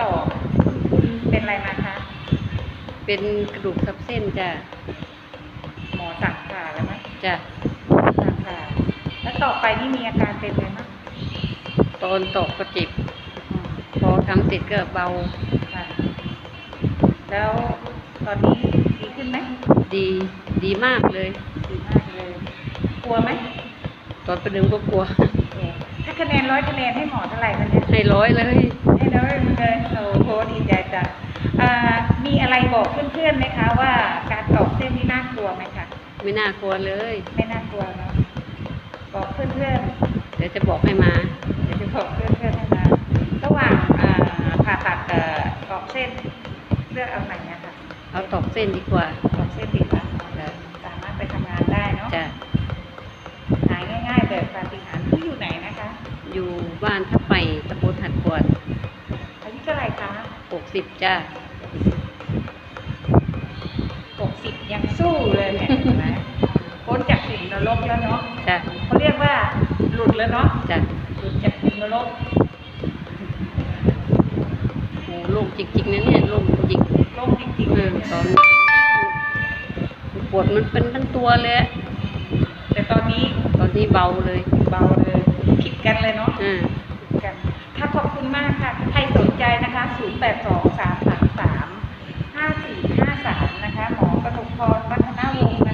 ต่อคุณเป็นอะไรมาคะ เป็นกระดูกทับเส้นจ้ะ หมอสั่งผ่าแล้วไหมจ้ะสั่งผ่า แล้วต่อไปนี่มีอาการเป็นไงบ้างตอนตอกก็เจ็บอืมพอทำเสร็จก็เบาค่ะแล้วตอนนี้ดีขึ้นไหม ดีดีมากเลย ดีมากเลย กลัวไหม ตอนประเดิมก็กลัวเอ่อถ้าคะแนนร้อยคะแนนให้หมอเท่าไหร่คะเนี่ยให้ร้อยเลยให้ร้อยเลยโอ้โหดีใจจังอ่ามี อะไรบอกเพื่อนๆไหมคะว่าการตอกเส้นนี่น่ากลัวไหมคะ ไม่น่ากลัวเลย ไม่น่ากลัวเนาะบอกเพื่อนเดี๋ยวจะบอกให้มาๆเดี๋ยวจะบอกเพื่อนๆให้มา ระหว่างอ่าผ่าตัดกับตอกเส้นเลือกเอาไหนนะคะเอาตอกเส้นดีกว่าตอกเส้นดีกว่าจ้ะสามารถไปทำงานได้เนาะจ้ะหายง่ายๆแบบปาฏิหาริย์ที่อยู่ไหนนะคะ อยู่บ้านทับไปตำบลหัดกวดอายุเท่าไหร่คะหกสิบจ้ะหก สิบยังสู้เลยเนี่ยเห็นไหมพ้นจากสิ่งนรกแล้วเนาะจ้ะเขาเรียกว่าหลุดแล้วเนาะจ้ะหลุดจากสิ่งนรกโอ้โล่งจริงๆนะเนี่ยโล่งจริงโลกจริงๆๆเอเลอยตอนปวดมันเป็นทั้งตัวเลยอะแต่ตอนนี้ตอนนี้เบาเลย เบาเลยผิดกันเลยเนาะอ่าผิดกันค่ะขอบคุณมากค่ะ ใครสนใจนะคะ 0 8 2 3 3 3 5 4 5 3 นะคะหมพรวัฒนาวงศ์